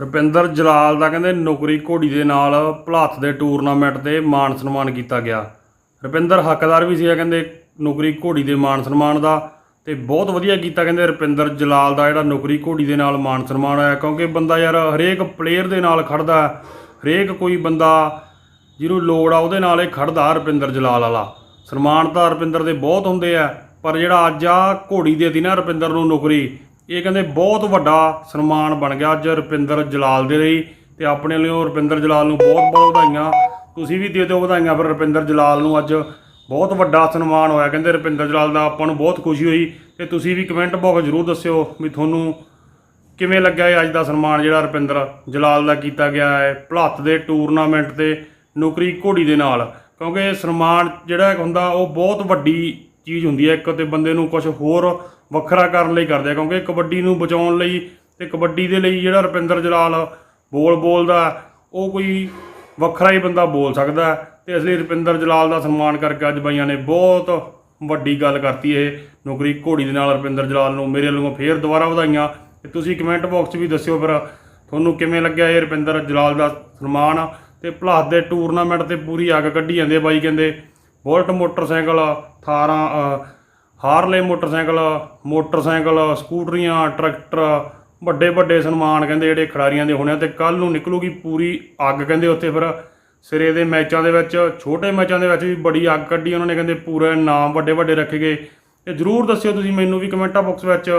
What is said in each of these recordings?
ਰੁਪਿੰਦਰ ਜਲਾਲ ਦਾ ਕਹਿੰਦੇ ਨੌਕਰੀ ਘੋੜੀ ਦੇ ਨਾਲ ਭਲਾਥ ਦੇ ਟੂਰਨਾਮੈਂਟ ਤੇ ਮਾਣ ਸਨਮਾਨ ਕੀਤਾ ਗਿਆ। ਰੁਪਿੰਦਰ ਹੱਕਦਾਰ ਵੀ ਸੀਗਾ ਕਹਿੰਦੇ ਨੌਕਰੀ ਘੋੜੀ ਦੇ ਮਾਣ ਸਨਮਾਨ ਦਾ ਤੇ ਬਹੁਤ ਵਧੀਆ ਕੀਤਾ ਕਹਿੰਦੇ ਰੁਪਿੰਦਰ ਜਲਾਲ ਦਾ ਜਿਹੜਾ ਨੌਕਰੀ ਘੋੜੀ ਦੇ ਨਾਲ ਮਾਣ ਸਨਮਾਨ ਆਇਆ ਕਿਉਂਕਿ ਬੰਦਾ ਯਾਰ ਹਰੇਕ ਪਲੇਅਰ ਦੇ ਨਾਲ ਖੜਦਾ ਹਰੇਕ ਕੋਈ ਬੰਦਾ ਜਿਹਨੂੰ ਲੋੜ ਆ ਉਹਦੇ ਨਾਲ ਇਹ ਖੜਦਾ ਰੁਪਿੰਦਰ ਜਲਾਲ ਵਾਲਾ। ਸਨਮਾਨ ਤਾਂ ਰੁਪਿੰਦਰ ਦੇ ਬਹੁਤ ਹੁੰਦੇ ਆ, ਪਰ ਜਿਹੜਾ ਅੱਜ ਆ ਘੋੜੀ ਦੇ ਦਿੱਤੀ ਨਾ ਰੁਪਿੰਦਰ ਨੂੰ ਨੌਕਰੀ ਇਹ ਕਹਿੰਦੇ ਬਹੁਤ ਵੱਡਾ ਸਨਮਾਨ ਬਣ ਗਿਆ ਅੱਜ ਰੁਪਿੰਦਰ ਜਲਾਲ ਦੇ ਲਈ ਤੇ ਆਪਣੇ ਲਈ ਰੁਪਿੰਦਰ ਜਲਾਲ ਨੂੰ ਬਹੁਤ ਬਹੁਤ ਵਧਾਈਆਂ। ਤੁਸੀਂ ਵੀ ਦੇ ਦਿਓ ਵਧਾਈਆਂ ਫਿਰ ਰੁਪਿੰਦਰ ਜਲਾਲ ਨੂੰ ਅੱਜ। ਬਹੁਤ ਵੱਡਾ ਸਨਮਾਨ ਹੋਇਆ ਕਹਿੰਦੇ ਰੁਪਿੰਦਰ ਜਲਾਲ ਦਾ, ਆਪਾਂ ਨੂੰ ਬਹੁਤ ਖੁਸ਼ੀ ਹੋਈ ਤੇ ਤੁਸੀਂ ਵੀ ਕਮੈਂਟ ਬਾਕਸ ਜ਼ਰੂਰ ਦੱਸਿਓ ਵੀ ਤੁਹਾਨੂੰ ਕਿਵੇਂ ਲੱਗਿਆ ਇਹ ਅੱਜ ਦਾ ਸਨਮਾਨ ਜਿਹੜਾ ਰੁਪਿੰਦਰ ਜਲਾਲ ਦਾ ਕੀਤਾ ਗਿਆ ਹੈ ਭਲੱਤ ਦੇ ਟੂਰਨਾਮੈਂਟ ਤੇ ਨੌਕਰੀ ਘੋੜੀ ਦੇ ਨਾਲ। ਕਿਉਂਕਿ ਸਨਮਾਨ ਜਿਹੜਾ ਹੁੰਦਾ ਉਹ ਬਹੁਤ ਵੱਡੀ ਚੀਜ਼ ਹੁੰਦੀ ਹੈ, ਇੱਕ ਤੇ ਬੰਦੇ ਨੂੰ ਕੁਝ ਹੋਰ ਵੱਖਰਾ ਕਰਨ ਲਈ ਕਰਦੇ ਆ, ਕਿਉਂਕਿ ਕਬੱਡੀ ਨੂੰ ਬਚਾਉਣ ਲਈ ਤੇ ਕਬੱਡੀ ਦੇ ਲਈ ਜਿਹੜਾ ਰੁਪਿੰਦਰ ਜਲਾਲ ਬੋਲ ਬੋਲਦਾ ਉਹ ਕੋਈ ਵੱਖਰਾ ਹੀ ਬੰਦਾ ਬੋਲ ਸਕਦਾ ਹੈ। ਤੇ ਇਸ ਲਈ ਰੁਪਿੰਦਰ ਜਲਾਲ ਦਾ ਸਨਮਾਨ ਕਰਕੇ ਅੱਜ ਬਾਈਆਂ ਨੇ ਬਹੁਤ ਵੱਡੀ ਗੱਲ ਕਰਤੀ ਇਹ ਨੌਕਰੀ ਘੋੜੀ ਦੇ ਨਾਲ ਰੁਪਿੰਦਰ ਜਲਾਲ ਨੂੰ, ਮੇਰੇ ਵੱਲੋਂ ਫੇਰ ਦੁਬਾਰਾ ਵਧਾਈਆਂ। ਤੇ ਤੁਸੀਂ ਕਮੈਂਟ ਬਾਕਸ 'ਚ ਵੀ ਦੱਸਿਓ ਫਿਰ ਤੁਹਾਨੂੰ ਕਿਵੇਂ ਲੱਗਿਆ ਇਹ ਰੁਪਿੰਦਰ ਜਲਾਲ ਦਾ ਸਨਮਾਨ। ਤੇ ਭਲਾਸ ਦੇ ਟੂਰਨਾਮੈਂਟ ਤੇ ਪੂਰੀ ਅੱਗ ਕੱਢੀ ਜਾਂਦੇ ਆ ਬਾਈ ਕਹਿੰਦੇ। ਬੁਲਟ ਮੋਟਰਸਾਈਕਲ, ਥਾਰਾਂ ਹਾਰਲੇ ਮੋਟਰਸਾਈਕਲ ਮੋਟਰਸਾਈਕਲ, ਸਕੂਟਰੀਆਂ, ਟਰੈਕਟਰ ਵੱਡੇ ਵੱਡੇ ਸਨਮਾਨ ਕਹਿੰਦੇ ਜਿਹੜੇ ਖਿਡਾਰੀਆਂ ਦੇ ਹੋਣੇ ਆ ਤੇ ਕੱਲ ਨੂੰ ਨਿਕਲੂਗੀ ਪੂਰੀ ਅੱਗ ਕਹਿੰਦੇ ਉੱਥੇ ਫਿਰ ਸਿਰੇ ਦੇ ਮੈਚਾਂ ਦੇ ਵਿੱਚ, ਛੋਟੇ ਮੈਚਾਂ ਦੇ ਵਿੱਚ ਵੀ ਬੜੀ ਅੱਗ ਕੱਢੀ ਉਹਨਾਂ ਨੇ ਕਹਿੰਦੇ ਪੂਰੇ ਨਾਮ ਵੱਡੇ ਵੱਡੇ ਰੱਖੇ ਗਏ। ਤੇ ਜਰੂਰ ਦੱਸਿਓ ਤੁਸੀਂ ਮੈਨੂੰ ਵੀ ਕਮੈਂਟਾਂ ਬਾਕਸ ਵਿੱਚ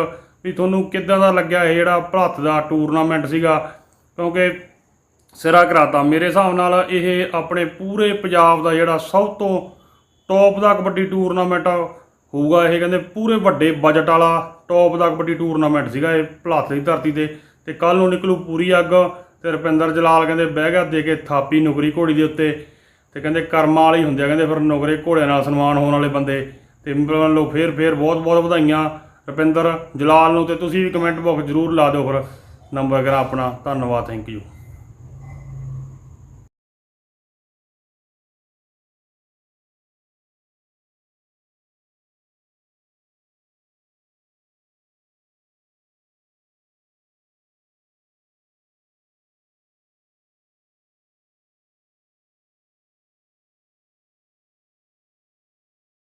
ਵੀ ਤੁਹਾਨੂੰ ਕਿੱਦਾਂ ਦਾ ਲੱਗਿਆ ਇਹ ਜਿਹੜਾ ਭਲੱਥ ਦਾ ਟੂਰਨਾਮੈਂਟ ਸੀਗਾ। ਕਿਉਂਕਿ ਸਿਰਾ ਕਰਾਤਾ ਮੇਰੇ ਹਿਸਾਬ ਨਾਲ ਇਹ ਆਪਣੇ ਪੂਰੇ ਪੰਜਾਬ ਦਾ ਜਿਹੜਾ ਸਭ ਤੋਂ ਟੌਪ ਦਾ ਕਬੱਡੀ ਟੂਰਨਾਮੈਂਟ ਹੋਊਗਾ ਇਹ, ਕਹਿੰਦੇ ਪੂਰੇ ਵੱਡੇ ਬਜਟ ਵਾਲਾ ਟੌਪ ਦਾ ਕਬੱਡੀ ਟੂਰਨਾਮੈਂਟ ਸੀਗਾ ਇਹ ਭਲਾਥ ਦੀ ਧਰਤੀ ਤੇ। ਤੇ ਕੱਲ ਨੂੰ ਨਿਕਲੂ ਪੂਰੀ ਅੱਗ ਤੇ ਰੁਪਿੰਦਰ ਜਲਾਲ ਕਹਿੰਦੇ ਬਹਿ ਗਿਆ ਦੇ ਕੇ ਥਾਪੀ ਨੁਕਰੀ ਘੋੜੀ ਦੇ ਉੱਤੇ। ਤੇ ਕਹਿੰਦੇ ਕਰਮਾਂ ਵਾਲੇ ਹੀ ਹੁੰਦੇ ਆ, ਕਹਿੰਦੇ ਫਿਰ ਨੁਕਰੇ ਘੋੜਿਆਂ ਨਾਲ ਸਨਮਾਨ ਹੋਣ ਵਾਲੇ ਬੰਦੇ। ਤੇ ਮੰਨ ਲਓ ਫੇਰ ਫੇਰ ਬਹੁਤ ਬਹੁਤ ਵਧਾਈਆਂ ਰੁਪਿੰਦਰ ਜਲਾਲ ਨੂੰ ਤੇ ਤੁਸੀਂ ਵੀ ਕਮੈਂਟ ਬਾਕਸ ਜ਼ਰੂਰ ਲਾ ਦਿਓ ਫਿਰ। ਨੰਬਰ ਕਰਾ ਆਪਣਾ, ਧੰਨਵਾਦ ਥੈਂਕ ਯੂ